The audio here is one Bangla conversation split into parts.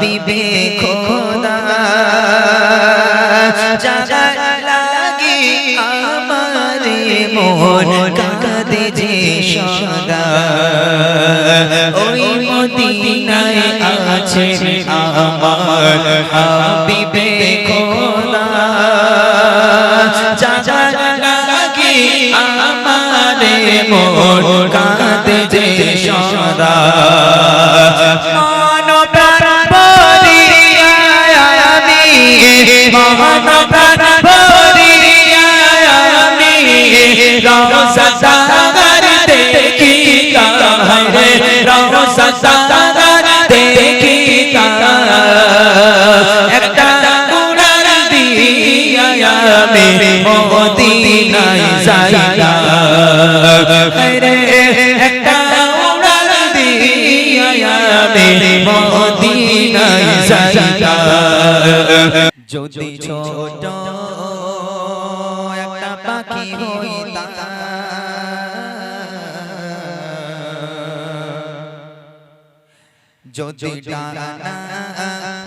হাবিবে খোদা যদি ছোট একটা পাখি হইতাম। যদি ডানা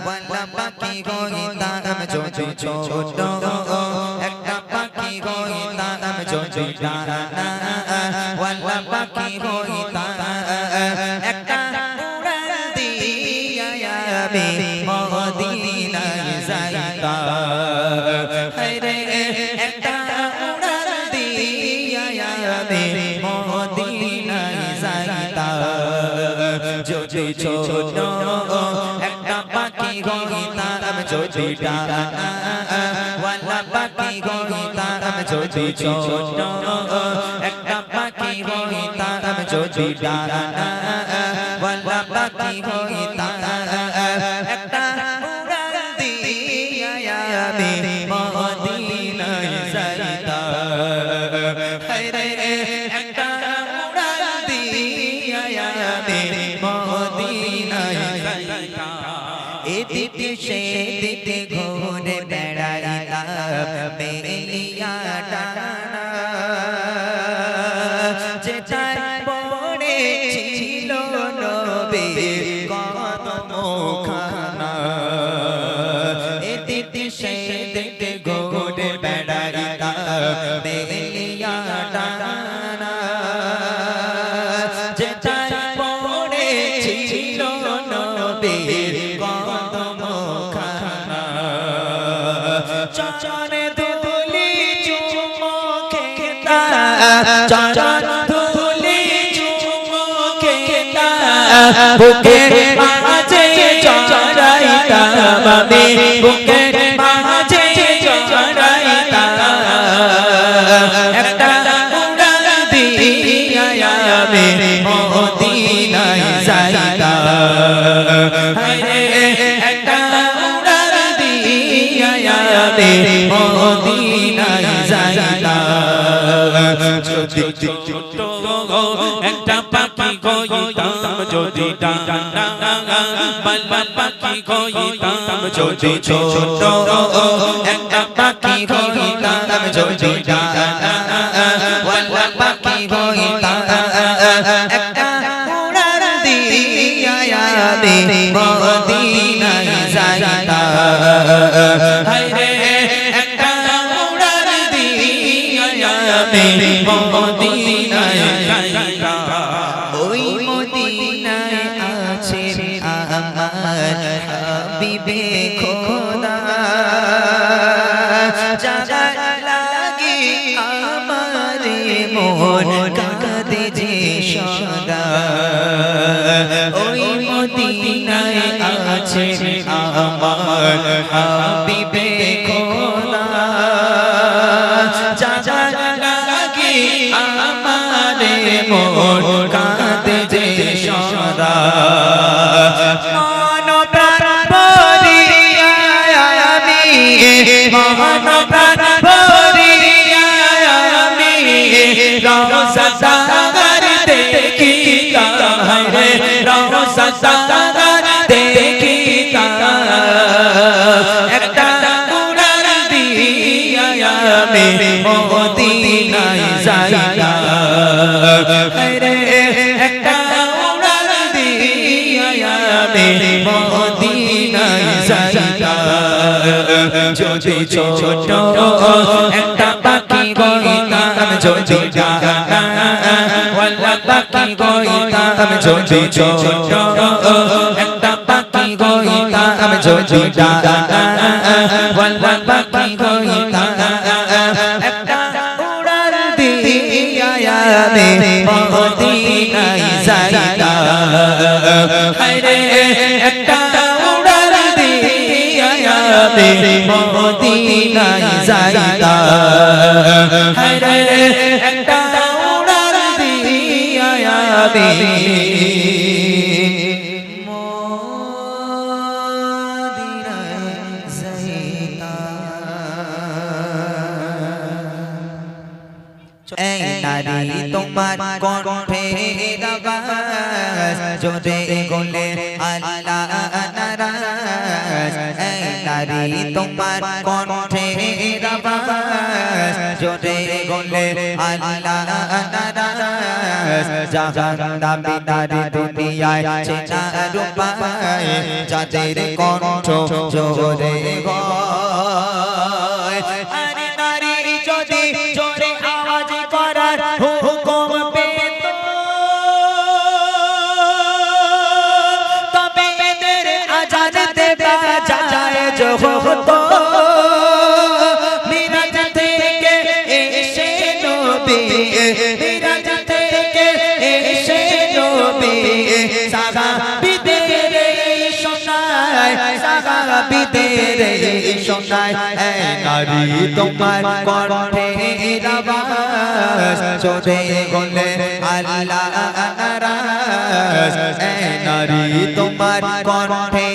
ওয়ালা পাখি হইতাম। যদি ছোট একটা পাখি হইতাম। যদি ডানা একটা উড়ান দিয়া আমি মদিনায় যাইতাম যদি ছোট একটা পাখি হইতাম যদি ডানা ওয়ালা পাখি হইতাম যদি ছোট একটা পাখি ডানা নবে কদম খানা এদিকে সেদিকে ঘুরে বেড়াইতাম মেলিয়া টানা। যেটায় পড়ে ছিল নবে কদম খানা চরণে ধুলি চুমকে বুকের মাঝে চড়াইতাম আমি বুকের মাঝে চড়াইতাম একটা উড়ান দিয়া আমি মদিনায় যাইতাম। একটা উড়ান দিয়া আমি মদিনায় যাইতাম। যদি ছোট একটা পাখি গইতাম যদি ডানা বাল বাল পাখি গইতাম যদি ছোট একটা পাখি গইতাম ছোট ছোট একটা পাখি গইতাম ছোট ওয়ালা পাখি গইতাম ছোট ছোট একটা পাখি গইতাম ছোট ওয়ালা পাখি যাইতাম হায়রে একটা উড়াল দিয়া আমি এই নারী তোমার কণ্ঠে আওয়াজ জোরে গলে আল্লাহ নারাজ এই যাদের কণ্ঠ জোরে গয় এই নারী তোমার কণ্ঠে আওয়াজ চোদে গলে আল্লাহ এই নারী তোমার কণ্ঠে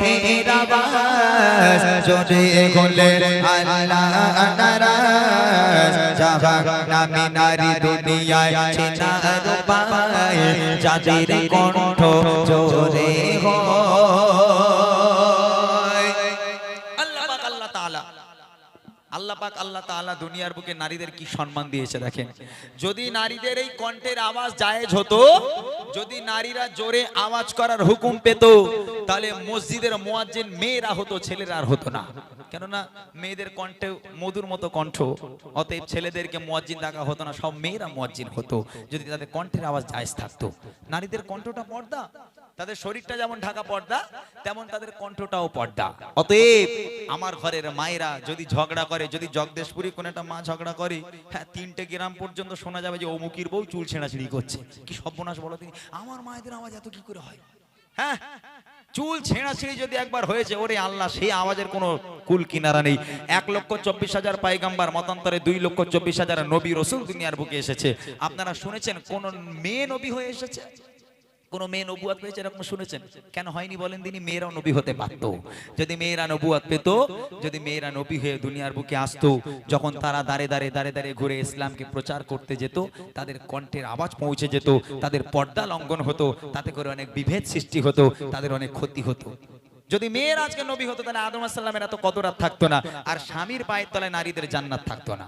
আওয়াজ চোদে গলে আল্লাহ জাহান নামে নারী দুনিয়ায় চেনা রূপায়, যাদের কণ্ঠ জোরে হয়। পাক আল্লাহ তাআলা দুনিয়ার বুকে নারীদের কি সম্মান দিয়েছে দেখেন। যদি নারীদের এই কণ্ঠের আওয়াজ জায়েজ হতো, যদি নারীরা জোরে আওয়াজ করার হুকুম পেত, তাহলে মসজিদের মুয়াজ্জিন মেয়েরা হতো, ছেলেরা আর হতো না। কেননা মেয়েদের কণ্ঠে মধুর মতো কণ্ঠ, অতএব ছেলেদেরকে মুয়াজ্জিন ডাকা হতো না, সব মেয়েরা মুয়াজ্জিন হতো, যদি তাদের কণ্ঠের আওয়াজ জায়েজ থাকতো। নারীদের কণ্ঠটা পর্দা, তাদের শরীরটা যেমন ঢাকা পর্দা, তেমন তাদের কণ্ঠটাও পর্দা। অতএব আমার ঘরের মায়েরা যদি ঝগড়া করে, যদি জগদেশপুরি কোন একটা মা ঝগড়া করে হ্যাঁ তিনটে গ্রাম পর্যন্ত শোনা যাবে যে অমুকির বউ চুল ছেঁড়াছিড়ি করছে। কি সর্বনাশ বলো তিনি আমার মায়েদের আওয়াজ এত কি করে হয়? হ্যাঁ চুল ছেঁড়াছিঁড়ি যদি একবার হয়েছে, ওরে আল্লাহ সেই আওয়াজের কোনো কুল কিনারা নেই। এক লক্ষ চব্বিশ হাজার পাইগাম্বার মতান্তরে দুই লক্ষ চব্বিশ হাজার নবী রসুল দুনিয়ার বুকে এসেছে। আপনারা শুনেছেন, কোন মেয়ে নবী হয়ে এসেছে? কোন মেয়ে নবুয়াত পেয়েছে এরকম শুনেছেন? কেন হয়নি বলেন তিনি? মেয়েরাও নবী হতে পারত যদি মেয়েরা নবুয়াত পেত, যদি মেয়েরা নবী হয়ে দুনিয়ার বুকে আসতো, যখন তারা দাঁড়ে দাঁড়ে দাঁড়ে দাঁড়িয়ে ঘুরে ইসলামকে প্রচার করতে যেত, তাদের কণ্ঠের আওয়াজ পৌঁছে যেত, তাদের পর্দা লঙ্ঘন হতো, তাতে করে অনেক বিভেদ সৃষ্টি হতো, তাদের অনেক ক্ষতি হতো। যদি মেয়ের আজকে নবী হতো, তাহলে আদম আসসালামের এত কত রাত থাকতো না, আর স্বামীর পায়ের তলায় নারীদের জান্নাত থাকতো না।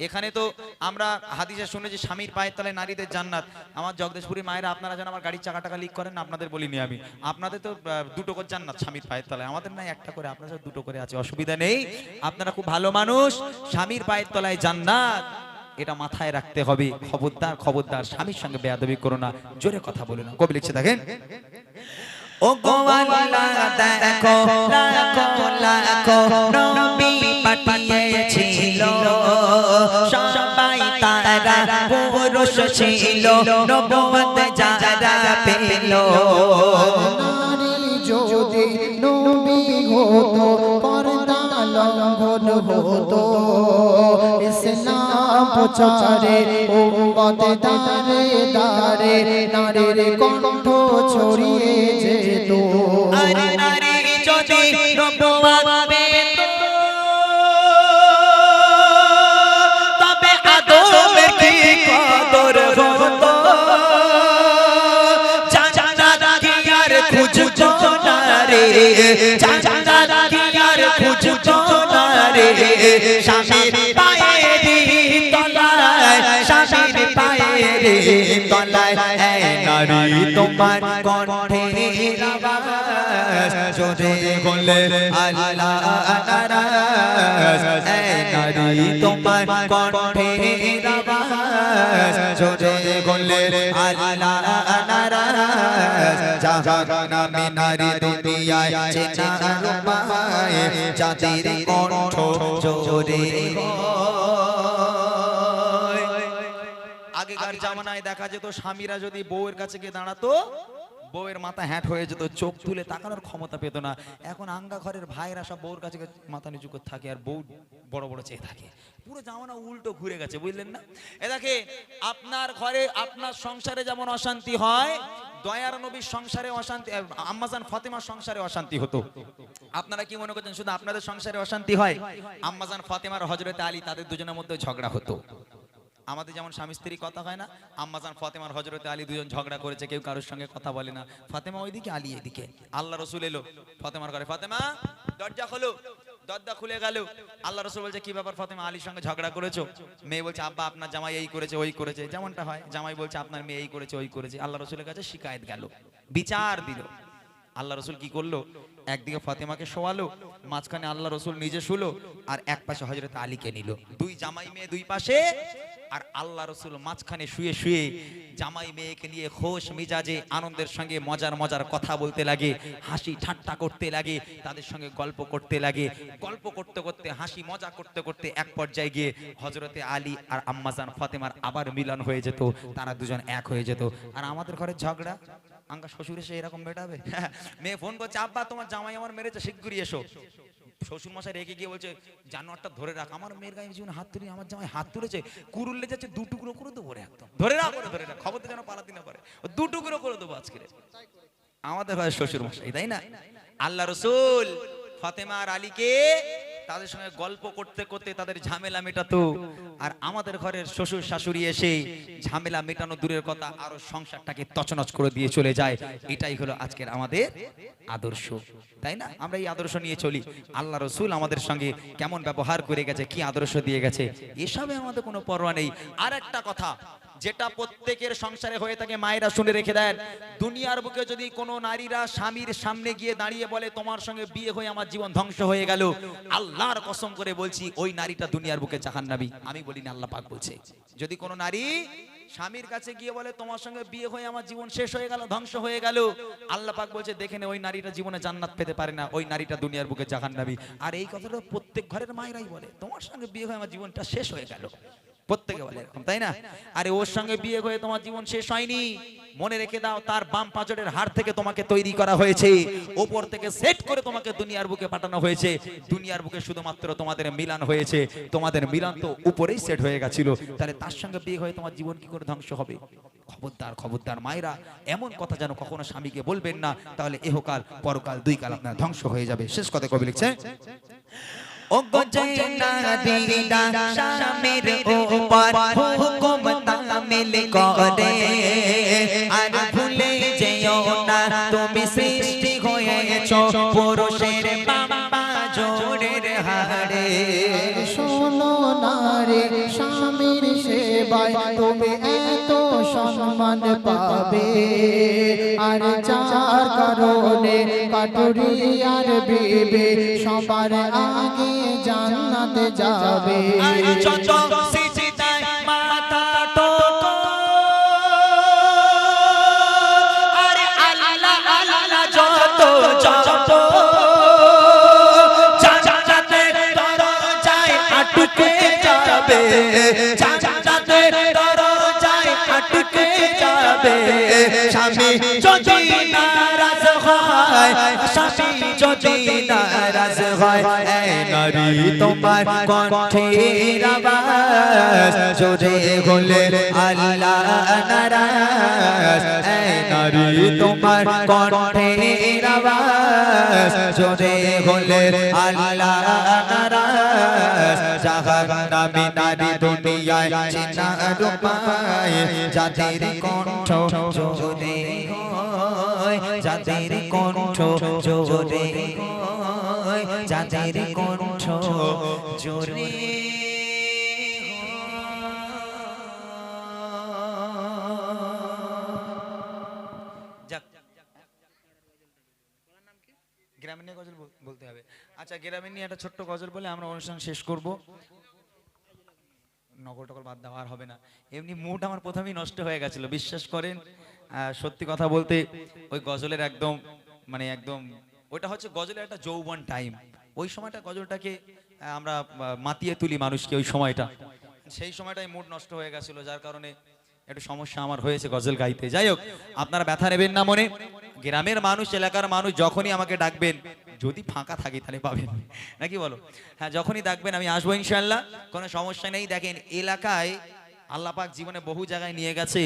এখানে তো আমরা হাদিসে শুনেছি স্বামীর পায়ের তলায় নারীদের জান্নাত আমার জগদীশপুরি মায়েরা আপনারা যেন আমার গাড়ির চাকা টাকা লিক করেন আপনাদের বলিনি আমি আপনাদের তো দুটো করে জান্নাত স্বামীর পায়ের তলায় আমাদের নাই একটা করে আপনাদের দুটো করে আছে অসুবিধা নেই আপনারা খুব ভালো মানুষ স্বামীর পায়ের তলায় জান্নাত এটা মাথায় রাখতে হবে খবরদার খবরদার স্বামীর সঙ্গে বেয়াদবি করো না জোরে কথা বলো না কবি লিখছে দেখেন ও গো আল্লাহ দেখো লাখো লাখো ছিল নবুয়ত যারা পেল। যদি নবী হতো পর্দা লঙ্ঘন হতো। ইসলাম প্রচারে উম্মত দারে দারে নারীর কণ্ঠ ছড়িয়ে যেত। নারী যদি জান্নাত কি আর খুঁজতো না রে স্বামীর পায়ের তলায় স্বামীর পায়ের তলায় এই নারী তোমার আওয়াজ জোরে বলে আল্লাহ নারী তোমার আওয়াজ জোরে বলে আল্লাহ আমি নারী দুনিয়ায় চেনা রূপায় কণ্ঠ জোরে আগেকার জামানায় দেখা যেত, স্বামীরা যদি বউয়ের কাছে গিয়ে দাঁড়াতো, বউয়ের মাথা হ্যাট হয়ে যেত, চোখ তুলে তাকানোর ক্ষমতা পেত না। এখন আঙ্গা ঘরের ভাইরা সব বউর কাছে মাথা নিচু করে থাকে আর বউ বড় বড় চেয়ে থাকে। পুরো জামানা উল্টো ঘুরে গেছে, বুঝলেন না? এ দেখে আপনার ঘরে আপনার সংসারে যেমন অশান্তি হয়, দয়ার নবীর সংসারে অশান্তি আম্মাজান ফাতেমার সংসারে অশান্তি হতো। আপনারা কি মনে করছেন, শুধু আপনাদের সংসারে অশান্তি হয়? আম্মাজান ফাতেমার হজরতে আলী তাদের দুজনের মধ্যে ঝগড়া হতো। আমাদের যেমন স্বামী স্ত্রী কথা হয় না আম্মাজান ফাতেমার হজরতে আলী দুজন ঝগড়া করেছে, কেউ কারোর সঙ্গে কথা বলে না। ফাতেমা ওইদিকে, আলী এদিকে। আল্লাহ রসুল এলো, ফাতেমার ঘরে, ফাতেমা, দরজা খোলো। দরজা খুলে গেল। আল্লাহ রসুল বলছে, কি ব্যাপার ফাতেমা, আলীর সঙ্গে ঝগড়া করেছ? মেয়ে বলছে, আব্বা, আপনার জামাই এই করেছে, ওই করেছে। যেমনটা হয়, জামাই বলছে, আপনার মেয়ে এই করেছে, ওই করেছে। আল্লাহ রসুলের কাছে শিকায়ত গেল, বিচার দিল। আল্লাহ রসুল কি করল? একদিকে ফাতেমাকে শোয়ালো, মাঝখানে আল্লাহ রসুল নিজে শুলো, আর এক পাশে হজরত আলীকে নিল। দুই জামাই মেয়ে দুই পাশে আর আল্লাহ রসুল মাঝখানে শুয়ে শুয়ে জামাই মেয়েকে নিয়ে খোশ মিজাজে আনন্দের সঙ্গে মজার মজার কথা বলতে লাগে, হাসি ঠাট্টা করতে লাগে, তাদের সঙ্গে গল্প করতে লাগে, গল্প করতে করতে, হাসি মজা করতে করতে এক পর্যায়ে গিয়ে হজরতে আলী আর আম্মাজান ফতেমার আবার মিলন হয়ে যেত, তারা দুজন এক হয়ে যেত। আর আমাদের ঘরের ঝগড়া? আঙ্কা শ্বশুর এসে এরকম মেটাবে? মেয়ে ফোন করছে, আব্বা, তোমার জামাই আমার মেরেছে, শিগগিরই এসো। শ্বশুর মশাই রেখে গিয়ে বলছে জানোয়ারটা ধরে রাখ আমার মেয়ের গায়ে জীবন হাত তুলি আমার জামাই হাত তুলেছে কুরুল্লে যাচ্ছে দু টুকরো করে দেবো রে একদম। ধরে রাখ। ধরে রাখ খবর যেন পালাতে না পারে। দু টুকরো করে দেবো আজকে আমাদের ভাই শ্বশুর মশাই তাই না? আল্লাহ রসুল ফাতেমা আর আলীকে তাদের সঙ্গে গল্প করতে করতে তাদের ঝামেলা মেটাতো। আর আমাদের ঘরের শ্বশুর শাশুড়ি এসে ঝামেলা মেটানো দূরের কথা আরও সংসারটাকে তছনছ করে দিয়ে চলে যায়। এটাই হলো আজকের আমাদের আদর্শ। তাই না? আমরা এই আদর্শ নিয়ে চলি। আল্লাহ রসুল আমাদের সঙ্গে কেমন ব্যবহার করে গেছে, কি আদর্শ দিয়ে গেছে, এসবে আমাদের কোনো পরোয়া নেই। আর একটা কথা যেটা প্রত্যেকের সংসারে হয়ে থাকে, মায়েরা শুনে রেখে দেন। দুনিয়ার বুকে যদি কোনো নারীরা স্বামীর সামনে গিয়ে দাঁড়িয়ে বলে, তোমার সঙ্গে বিয়ে হয়ে আমার জীবন ধ্বংস হয়ে গেল। আল্লাহর কসম করে বলছি, ওই নারীটা দুনিয়ার বুকে জাহান্নাবী আমি বলি, না, আল্লাহ পাক বলছে। যদি কোনো নারী স্বামীর কাছে গিয়ে বলে, তোমার সঙ্গে বিয়ে হয়ে আমার জীবন শেষ হয়ে গেল, ধ্বংস হয়ে গেল। আল্লাহ পাক বলছে, দেখে নে, ওই নারীটা জীবনে জান্নাত পেতে পারে না। ওই নারীটা দুনিয়ার বুকে জাহান্নাবী আর এই কথাটা প্রত্যেক ঘরের মায়েরাই বলে, তোমার সঙ্গে বিয়ে হয়ে আমার জীবনটা শেষ হয়ে গেল। প্রত্যেকে বলে এরকম, তাই না? আরে ওর সঙ্গে বিয়ে হয়ে তোমার জীবন শেষ হয়নি। মনে রেখে দাও, তার বাম পাঁচরের হাড় থেকে তোমাকে তৈরি করা হয়েছে। ওপর থেকে সেট করে তোমাকে দুনিয়ার বুকে পাঠানো হয়েছে। দুনিয়ার বুকে শুধুমাত্র তোমাদের মিলান হয়েছে। তোমাদের মিলান তো উপরেই সেট হয়ে গেছিল। তাহলে তার সঙ্গে বিয়ে হয়ে তোমার জীবন কি করে ধ্বংস হবে? খবরদার খবরদার মায়েরা, এমন কথা যেন কখনো স্বামীকে বলবেন না। তাহলে এহকাল, পরকাল দুই কাল আপনার ধ্বংস হয়ে যাবে। শেষ কথা কবি লিখছে। ও গজনা দিদা শামের উপর হুকুম তামিল করে আর ভুলে যেও না তুমি সৃষ্টি হয়েছ পুরুষের বাবা জোরের হাড়ে শোনো নারে স্বামীর সেবায় তুমি এত সম্মান পাবে আর যার কারণে আর বিবে সবার আগে জান্নাতে যাবে। যত সিজদায় মাথা স্বামী যদি নারাজ হয় স্বামী যদি নারাজ হয় এই তোমার কণ্ঠের আওয়াজ, জোরে হলে আল্লাহ নারাজ। নারী তোমার কণ্ঠের আওয়াজ, জোরে হলে আল্লাহ নারাজ। জাহান্নামী নারী দুনিয়ায় চিনা রূপায় যাদের কণ্ঠ জোরে যাদের কণ্ঠ জোরে যাদের কণ্ঠ জোরে আচ্ছা গ্রামীণ নিয়ে একটা ছোট্ট গজল বলে আমরা অনুষ্ঠান শেষ করব। নগর টকল বাদ দেওয়া আর হবে না। এমনি মুড আমার প্রথমেই নষ্ট হয়ে গেছিল, বিশ্বাস করেন। সত্যি কথা বলতে ওই গজলের একদম মানে একদম, ওইটা হচ্ছে গজলের একটা যৌবন টাইম ওই সময়টা গজলটাকে আমরা মাতিয়ে তুলি মানুষকে ওই সময়টা। সেই সময়টাই মুড নষ্ট হয়ে গেছিল, যার কারণে একটু সমস্যা আমার হয়েছে গজল গাইতে। যাই হোক, আপনারা ব্যথা নেবেন না মনে। গ্রামের মানুষ, এলাকার মানুষ যখনই আমাকে ডাকবেন, যদি ফাঁকা থাকি তাহলে পাবেন। নাকি বলো? হ্যাঁ যখনই ডাকবেন আমি আসব ইনশাল্লাহ কোনো সমস্যা নেই। দেখেন, এলাকায় আল্লাহ পাক জীবনে বহু জায়গায় নিয়ে গেছে।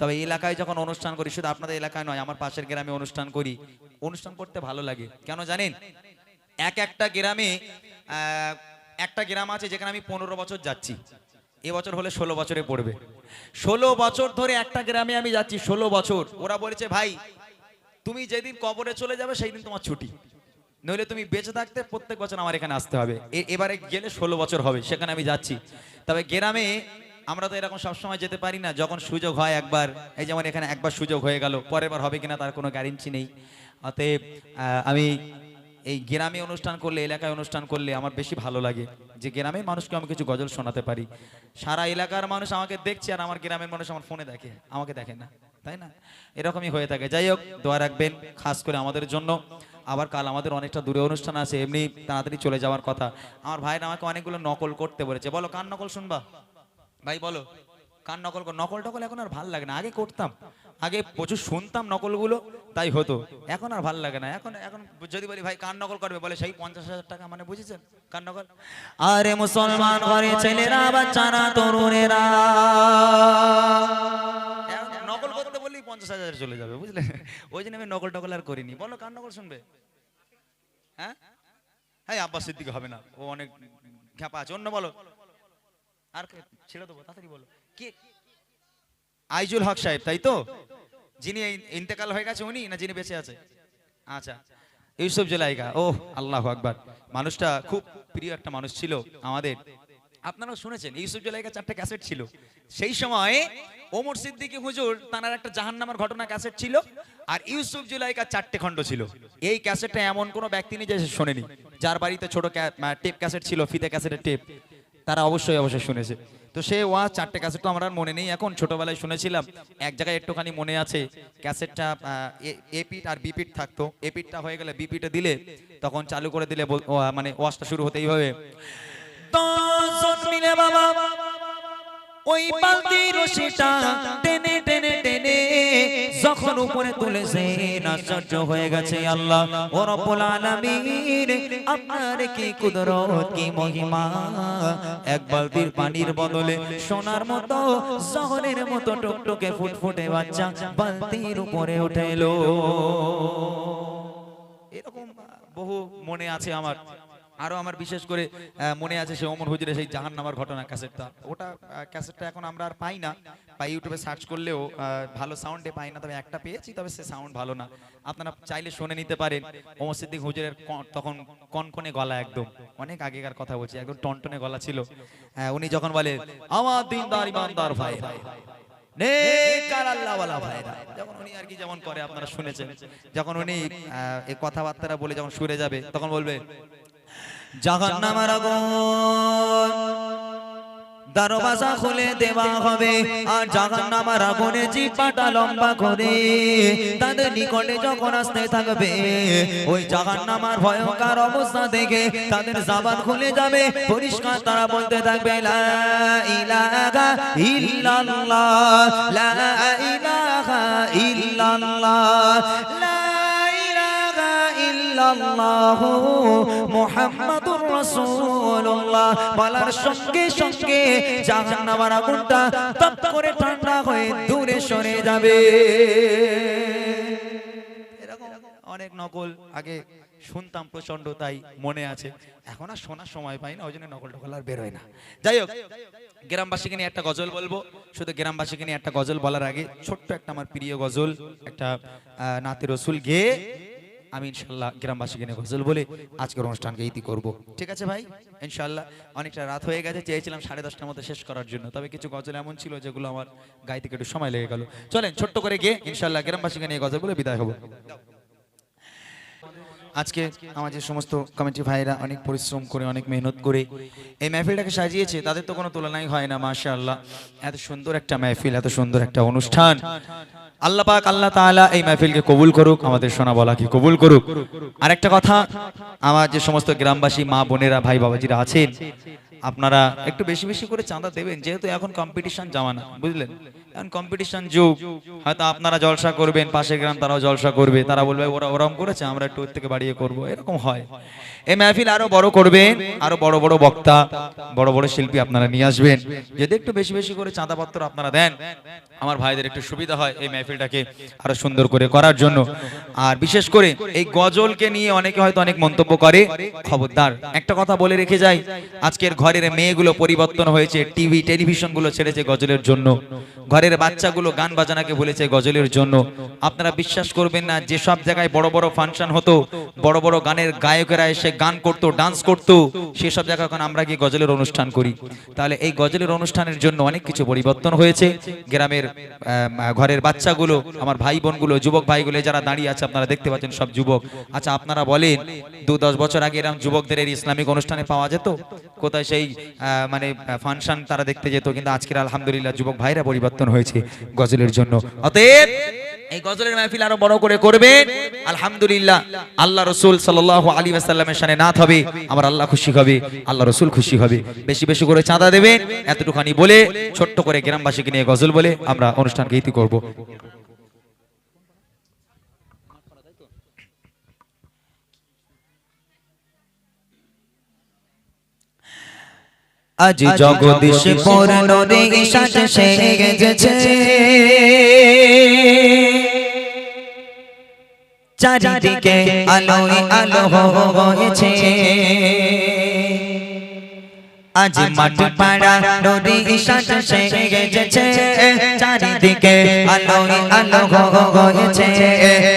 তবে এলাকায় যখন অনুষ্ঠান করি, শুধু আপনাদের এলাকায় নয়, আমার পাশের গ্রামে অনুষ্ঠান করি। অনুষ্ঠান করতে ভালো লাগে। কেন জানেন? এক একটা গ্রামে একটা গ্রাম আছে যেখানে আমি পনেরো বছর যাচ্ছি। এবছর হলে ষোলো বছরে পড়বে। ষোলো বছর ধরে একটা গ্রামে আমি যাচ্ছি, ষোলো বছর। ওরা বলেছে, ভাই, তুমি যেদিন কবরে চলে যাবে সেই দিন তোমার ছুটি। নইলে তুমি বেঁচে থাকতে প্রত্যেক বছর আমার এখানে আসতে হবে। এবারে গেলে ষোলো বছর হবে, সেখানে আমি যাচ্ছি। তবে গ্রামে আমরা তো এরকম সবসময় যেতে পারি না, যখন সুযোগ হয় একবার, এই যেমন এখানে একবার সুযোগ হয়ে গেল, পরের বার হবে কিনা তার কোনো গ্যারেন্টি নেই। অতএব আমি এই গ্রামে অনুষ্ঠান করলে, এলাকায় অনুষ্ঠান করলে আমার বেশি ভালো লাগে। যে গ্রামের মানুষকে আমি কিছু গজল শোনাতে পারি। সারা এলাকার মানুষ আমাকে দেখছে আর আমার গ্রামের মানুষ আমার ফোনে দেখে, আমাকে দেখে না, তাই না? এরকমই হয়ে থাকে। যাই হোক, দোয়া রাখবেন, খাস করে আমাদের জন্য। আবার কাল আমাদের অনেকটা দূরে অনুষ্ঠান আছে, এমনি তাড়াতাড়ি চলে যাওয়ার কথা। আমার ভাইরা আমাকে অনেকগুলো নকল করতে বলেছে। বলো, কার নকল শুনবা? ভাই, বলো। কার নকল নকল টকল এখন আর ভালো লাগে না। আগে করতাম, আগে প্রচুর শুনতাম নকলগুলো, তাই হতো। এখন আর ভালো লাগে না। এখন এখন যদি বলি, ভাই কার নকল করবে? বলে, সেই পঞ্চাশ হাজার টাকা মানে বুঝেছেন? কার নকল আরে মুসলমান ঘরে ছেলেরা, বাচ্চারা, তরুণেরা। নকল করতে বললেই পঞ্চাশ হাজার চলে যাবে, বুঝলে? ওই জন্য আমি নকল টকল আর করিনি। বলো কার নকল শুনবে? হ্যাঁ? হ্যাঁ আব্বাস সিদ্দিক হবে না। ও অনেক খ্যাপা আছে। অন্য বলো। আর ছেড়ে দেবো, তাড়াতাড়ি বলো। আইজুল হক সাহেব, তাই তো? যিনি ইন্তেকাল হয়ে গেছে উনি না যিনি বেঁচে আছে? আচ্ছা ইউসুফ জেলাইকা ও আল্লাহ আকবার। মানুষটা খুব প্রিয় একটা মানুষ ছিল আমাদের। আপনারা শুনেছেন, ইউসুফ জেলাইকা চারটে ক্যাসেট ছিল। সেই সময় ওমর সিদ্দিকী হুজুর তার একটা জাহান্নামের ঘটনা ক্যাসেট ছিল আর ইউসুফ জুলাইকা চারটে খণ্ড ছিল। এই ক্যাসেটটা এমন কোনো ব্যক্তি নেই যে শোনেনি। যার বাড়িতে ছোট টেপ ক্যাসেট ছিল, ফিতে ক্যাসেটের টেপ, তারা অবশ্যই অবশ্যই শুনেছে। তো সে ওয়া চারটে ক্যাসেট তো আমার আর মনে নেই। এখন ছোটবেলায় শুনেছিলাম, এক জায়গায় একটুখানি মনে আছে ক্যাসেটটা এপিট আর বিপিট থাকতো। এপিটটা হয়ে গেলে বিপিটে দিলে, তখন চালু করে দিলে মানে ওয়াশটা শুরু হতেই হবে। বাবা ওই বালতি রশিটা টেনে টেনে টেনে যখন উপরে তুলেছে হয়ে গেছে আল্লাহ। আপনার কি কি মহিমা? এক বালতির পানির বদলে সোনার মতো, শহরের মতো টুকটুকে ফুটফুটে বাচ্চা বালতির উপরে উঠে এলো। এরকম বহু মনে আছে আমার। আরও আমার বিশেষ করে মনে আছে সে অমর হুজুরের সেই জাহান নামার ঘটনা ক্যাসেটটা। ওটা ক্যাসেটটা এখন আমরা আর পাই না। বা ইউটিউবে সার্চ করলেও ভালো সাউন্ডে পাই না তবে একটা পেয়েছি তবে সে সাউন্ড ভালো না। আপনারা চাইলে শুনে নিতে পারেন ওমর সিদ্দিক হুজুরের তখন কনকনে গলা একদম। অনেক আগেকার কথা বলছি একদম টনটনে গলা ছিল। আহ, উনি যখন বলে আমার দিনদার ইমানদার ভাই। যখন উনি আর কি যেমন করে আপনারা শুনেছেন। যখন উনি কথাবার্তারা বলে যখন সুরে যাবে তখন বলবে জাহান্নামের আগুন। দরওয়াজা খুলে দেওয়া হবে আর জাহান্নামের আগুনে জিপাটা লম্বা করে। তাদের নিকটে যখন আসতে থাকবে, ওই জাহান্নামার ভয়ঙ্কর অবস্থা দেখে তাদের জাবান খুলে যাবে। পরিষ্কার তারা বলতে থাকবে, লা ইলাহা ইল্লাল্লাহ, লা ইলাহা ইল্লাল্লাহ, লা ইল্লাল্লাহ মুহাম্মাদুর রাসূলুল্লাহ। বলার সঙ্গে সঙ্গে জাহান্নামের তপ করে ঠান্ডা হয়ে দূরে সরে যাবে। অনেক নকল, আগে শুনতাম প্রচণ্ড তাই মনে আছে। এখন আর শোনার সময় পাই না, ওই জন্য নকল টকল আর বেরোয় না। যাই হোক, গ্রামবাসীকে নিয়ে একটা গজল বলব। শুধু গ্রামবাসীকে নিয়ে একটা গজল বলার আগে ছোট্ট একটা আমার প্রিয় গজল, একটা নাতে রসুল গেয়ে আমি ইনশাল্লাহ গ্রামবাসীকে নিয়ে গজল বলে, আজকের অনুষ্ঠানকে ইতি করব। ঠিক আছে ভাই? ইনশাল্লাহ অনেকটা রাত হয়ে গেছে, চেয়েছিলাম সাড়ে দশটার মধ্যে শেষ করার জন্য, তবে কিছু গজল এমন ছিল যেগুলো আমার গাইতে একটু সময় লেগে গেল। চলেন, ছোট্ট করে গিয়ে ইনশাল্লাহ গ্রামবাসীকে নিয়ে গজল বলে বিদায় হব। আজকে আমার যে সমস্ত কমিটি ভাইরা অনেক পরিশ্রম করে, অনেক মেহনত করে, এই মেহফিলটাকে সাজিয়েছে, তাদের তো কোনো তুলনাই হয় না মাশা আল্লাহ এত সুন্দর একটা মেহফিল, এত সুন্দর একটা অনুষ্ঠান। আল্লাহ পাক, আল্লাহ তাআলা এই মেহফিলকে কবুল করুক, আমাদের সোনা বলাকে কবুল করুক। আরেকটা কথা, আমার যে সমস্ত গ্রামবাসী মা বোনেরা, ভাই বাবাজিরা আছেন, আপনারা একটু বেশি বেশি করে চাঁদা দেবেন, যেহেতু এখন কম্পিটিশন জামানা, বুঝলেন? এখন কম্পিটিশন যুগ। হয়তো আপনারা জলসা করবেন, পাশের গ্রাম তারাও জলসা করবে। তারা বলবে, ওরা ওরম করেছে, আমরা একটু থেকে বাড়িয়ে করব। এরকম হয়। এই মেহফিল আরও বড় করবেন, আরও বড় বড় বক্তা, বড় বড় শিল্পী আপনারা নিয়ে আসবেন। যদি একটু বেশি বেশি করে চাঁদাপত্র আপনারা দেন, আমার ভাইদের একটু সুবিধা হয় এই মেহফিলটাকে আরও সুন্দর করে করার জন্য। আর বিশেষ করে এই গজলকে নিয়ে অনেকে হয়তো অনেক মন্তব্য করে। খবরদার, একটা কথা বলে রেখে যাই। আজকের ঘরের মেয়েগুলো পরিবর্তন হয়েছে, টিভি টেলিভিশনগুলো ছেড়েছে গজলের জন্য। ঘরের বাচ্চাগুলো গান বাজানাকে বলেছে গজলের জন্য। আপনারা বিশ্বাস করবেন না যে সব জায়গায় বড় বড় ফাংশন হতো, বড় বড় গানের গায়কেরা এসে গান করতো ডান্স করতো, সেসব জায়গা এখন আমরা গিয়ে গজলের অনুষ্ঠান করি। তাহলে এই গজলের অনুষ্ঠানের জন্য অনেক কিছু পরিবর্তন হয়েছে। গ্রামের ঘরের বাচ্চাগুলো, আমার ভাই বোনগুলো যুবক ভাইগুলো, যারা দাঁড়িয়ে আছে, আপনারা দেখতে পাচ্ছেন সব যুবক। আচ্ছা আপনারা বলেন, দু দশ বছর আগে এরকম যুবকদের এই ইসলামিক অনুষ্ঠানে পাওয়া যেত? কোথায় সেই মানে ফাংশন তারা দেখতে যেত, কিন্তু আজকের আলহামদুলিল্লাহ যুবক ভাইরা পরিবর্তন হয়েছে গজলের জন্য। অতএব এই গজলের মাহফিল আরও বড় করে করবেন আলহামদুলিল্লাহ, আল্লাহ রসুল সাল্লাল্লাহু আলী ওয়াসাল্লামের শানে নাথ হবে, আমার আল্লাহ খুশি হবে, আল্লাহ রসুল খুশি হবে। বেশি বেশি করে চাঁদা দেবেন, এতটুখানি বলে, ছোট্ট করে গ্রামবাসীকে নিয়ে গজল বলে আমরা অনুষ্ঠানকে ইতি করব। আজ জগদীশ পূর্ণ রে সাথে সেগেছে চারিদিকে আলোয় আলো হয়েছে। আজ মাঠ পাড়া নদী সাথে সেগেছে চারিদিকে আলোয় আলো হয়েছে।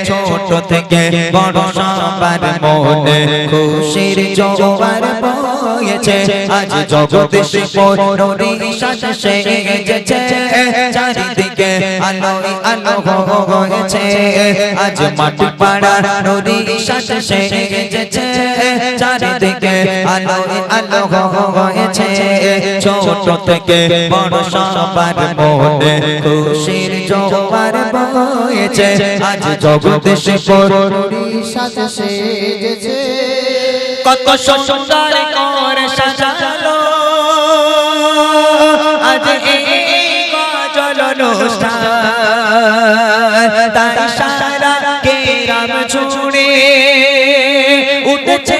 ছোট থেকে বড় সবার মনে খুশির জোয়ার বয়েছে আজ পৌরী সাথে সেগেছে চারিদিকে আলোয় আলো হয়েছে। আজ মাঠ পাড়া নদী সাথে সেগেছে চারিদিকে আলোয় আলো হয়েছে। ছোট থেকে বড় সবার মনে খুশির জোয়ার বয়েছে। আজ জগদীশ পৌরী সাথে সেজেছে। কত সুন্দর সারা কেরাম ছুড়ে উঠেছে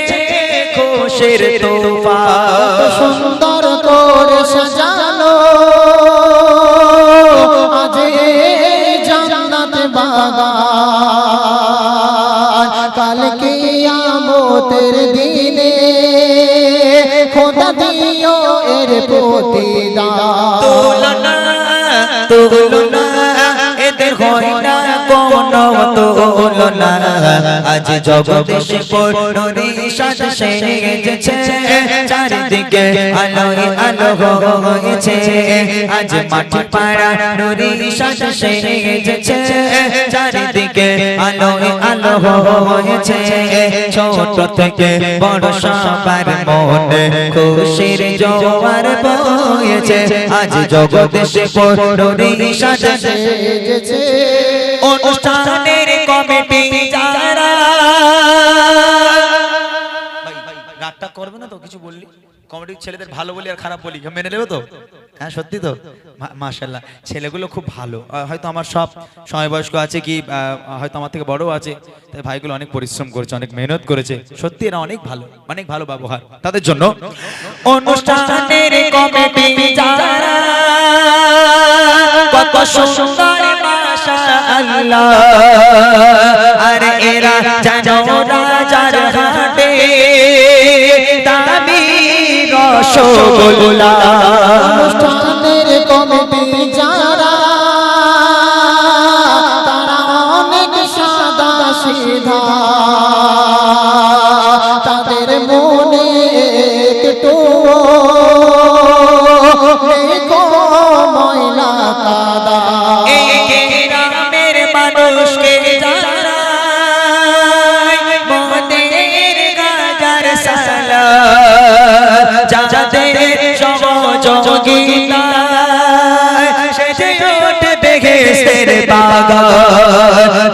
তোফান সুন্দর করে সাজানো আজ জান্নাত বাগান। কাল কিয়ামতের দিনে খোদা দিও এর প্রতিদান আজ জগদীশ পৌরী সাথে সেগেছে চারিদিকে আলোয় আলো হয়েছে। আজ মাটি পাড়া নুরি চারিদিকে আলোয় আলো হয়েছে। ছোট থেকে বড় সবার মনে খুশির জোয়ার বয়েছে। আজ জগদীশ পৌরী সাথে সেজেছে অনুষ্ঠানের কমিটি কিছু বললি? কমেডির ছেলেদের ভালো বলি আর খারাপ বলি। মেনে নেবে তো? হ্যাঁ সত্যি তো? মা- মাশাল্লাহ ছেলেগুলো খুব ভালো। হয়তো আমার সব সমবয়স্ক আছে কি হয়তো আমার থেকে বড় আছে। তাই ভাইগুলো অনেক পরিশ্রম করেছে, অনেক মেহনত করেছে। সত্যি এরা অনেক ভালো অনেক ভালো ব্যবহার। তাদের জন্য অনুষ্ঠানের আরে এরা রসগোল্লা অনুষ্ঠানের কমিটি যারা তারা অনেক সাদা সিধা। তাদের মনে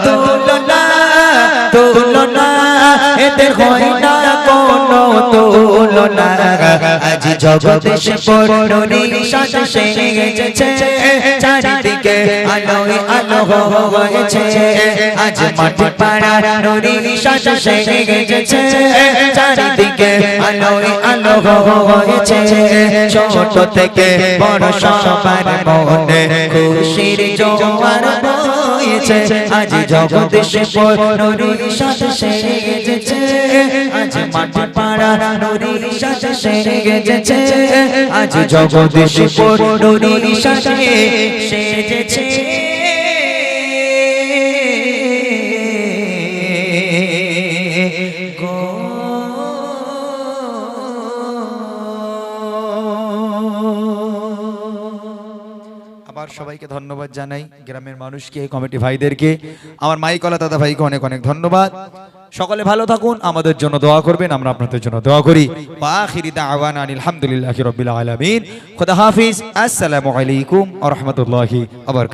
তুলনা তুলনা এতে হয় না কোনো তুলনা আজ জগদেশে পড়নি সাথে সেজেছে চারিদিকে আলোয় আলো হয়েছে। আজ মাটি পাড়া নুরি সাথে সেজেছে চারিদিকে আলোয় আলো হয়েছে। ছোট থেকে বড় সবার মনে খুশির জোয়ার বয়েছে আজ জগদেশে নুরি সাথে সেজেছে আজ মাটি পাড়া আজ জগদেশে সেজেছে আবার সবাইকে ধন্যবাদ জানাই গ্রামের মানুষকে কমিটি ভাইদেরকে। আমার মাইকলা দাদা ভাইকে অনেক অনেক ধন্যবাদ। সকলে ভালো থাকুন, আমাদের জন্য দোয়া করবেন, আমরা আপনাদের জন্য দোয়া করি। আলহামদুলিল্লাহ রাব্বিল আলামিন। খুদা হাফিজ, আসসালামু আলাইকুম আহমতুল্লাহি আবার